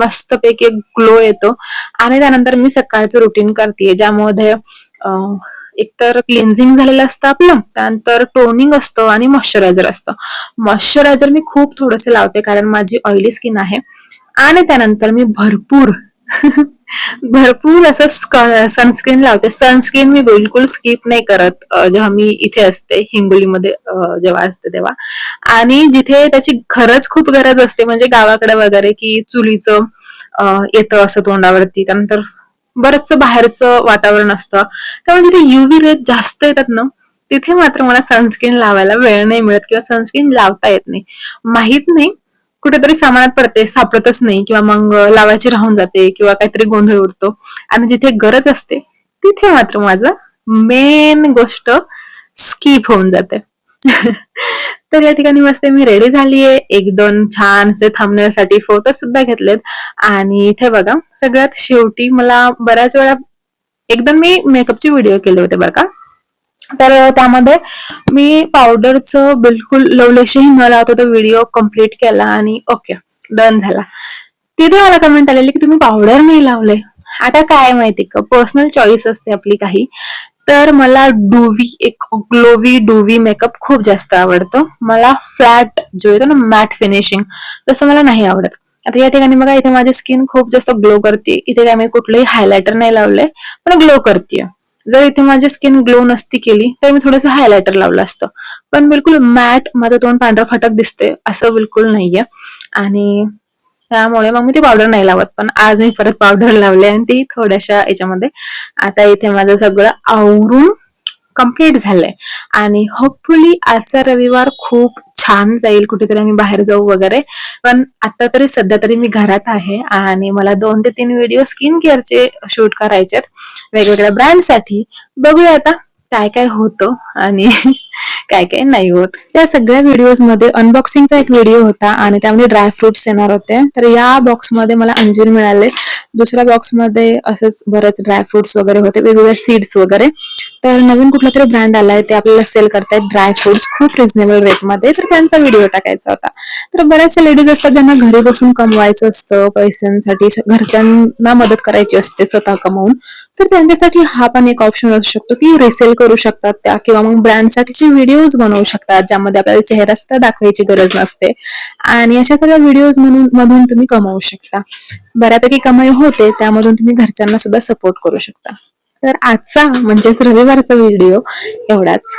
मस्तपैकी एक ग्लो येतो. आणि त्यानंतर मी सकाळचं रुटीन करते. ज्यामध्ये एकतर क्लिन्झिंग झालेलं असतं आपलं त्यानंतर टोनिंग असतं आणि मॉइश्चरायझर असतं. मॉइश्चरायझर मी खूप थोडंसं लावते कारण माझी ऑइली स्किन आहे. आणि त्यानंतर मी भरपूर भरपूर असं सनस्क्रीन लावते. सनस्क्रीन मी बिलकुल स्किप नाही करत जेव्हा मी इथे असते हिंगोलीमध्ये जेव्हा असते तेव्हा. आणि जिथे त्याची खरंच खूप गरज असते म्हणजे गावाकडे वगैरे की चुलीचं येतं असं तोंडावरती त्यानंतर बरंचसं बाहेरचं वातावरण असतं. त्यामुळे जिथे युव्ही रेज जास्त येतात ना तिथे मात्र मला सनस्क्रीन लावायला वेळ नाही मिळत किंवा सनस्क्रीन लावता येत नाही. माहीत नाही कुठेतरी सामानात पडते सापडतच नाही किंवा मग लावायची राहून जाते किंवा काहीतरी गोंधळ उरतो आणि जिथे गरज असते तिथे मात्र माझं मेन गोष्ट स्किप होऊन जाते. तर या ठिकाणी मस्त मी रेडी झालीये. एक दोन छान असे थांबण्यासाठी फोटो सुद्धा घेतलेत. आणि इथे बघा सगळ्यात शेवटी मला बऱ्याच वेळा एकदम मी मेकअपचे व्हिडिओ केले होते बरं का? तर त्यामध्ये मी पावडरचं बिलकुल लवलेशही न लावता तो व्हिडिओ कंप्लीट केला आणि ओके डन झाला. तिथे मला कमेंट आलेली की तुम्ही पावडर नाही लावले. आता काय माहिती का? पर्सनल चॉईस असते आपली काही. तर मला डुवी एक ग्लोवी डुवी मेकअप खूप जास्त आवडतो. मला फ्लॅट जो येतो ना मॅट फिनिशिंग तसं मला नाही आवडत. आता या ठिकाणी बघा इथे माझी स्किन खूप जास्त ग्लो करते इथे काय मी कुठलंही हायलायटर नाही लावलंय पण ग्लो करते जर इथे माझी स्किन ग्लो नसती केली तर मी थोडंसं हायलायटर लावलं असतं. पण बिलकुल मॅट माझं तोंड पांढरा फटक दिसते असं बिलकुल नाहीये. आणि त्यामुळे मग मी ती पावडर नाही लावत पण आज मी परत पावडर लावली आणि ती थोड्याशा याच्यामध्ये. आता इथे माझं सगळं आवरून कंप्लीट झालंय. आणि होपफुली आजचा रविवार खूप छान जाईल कुठेतरी आम्ही बाहेर जाऊ वगैरे. पण आता तरी सध्या तरी मी घरात आहे आणि मला दोन ते तीन व्हिडिओ स्किन केअरचे शूट करायचे आहेत. वेगवेगळ्या ब्रँडसाठी बघूया आता काय काय होतं आणि काय काय नाही होत. त्या सगळ्या व्हिडिओजमध्ये अनबॉक्सिंगचा एक व्हिडिओ होता आणि त्यामध्ये ड्रायफ्रुट्स येणार होते. तर या बॉक्समध्ये मला अंजीर मिळाले. दुसऱ्या बॉक्समध्ये असंच बरेच ड्रायफ्रुट्स वगैरे होते. वेगवेगळे सीड्स वगैरे. तर नवीन कुठला तरी ब्रँड आलाय ते आपल्याला सेल करतायत ड्रायफ्रुट्स खूप रिझनेबल रेटमध्ये तर त्यांचा व्हिडिओ टाकायचा होता. तर बऱ्याचशा लेडीज असतात ज्यांना घरी बसून कमवायचं असतं पैशांसाठी घरच्यांना मदत करायची असते स्वतः कमवून. तर त्यांच्यासाठी हा पण एक ऑप्शन असू शकतो की रिसेल करू शकतात त्या किंवा मग ब्रँडसाठीचे व्हिडिओज बनवू शकतात ज्यामध्ये आपल्याला चेहरा सुद्धा दाखवायची गरज नसते. आणि अशा सगळ्या व्हिडिओज म्हणून मधून तुम्ही कमवू शकता. बऱ्यापैकी कमाई होते त्यामधून तुम्ही घरच्यांना सुद्धा सपोर्ट करू शकता. तर आजचा म्हणजेच रविवारचा व्हिडिओ एवढाच.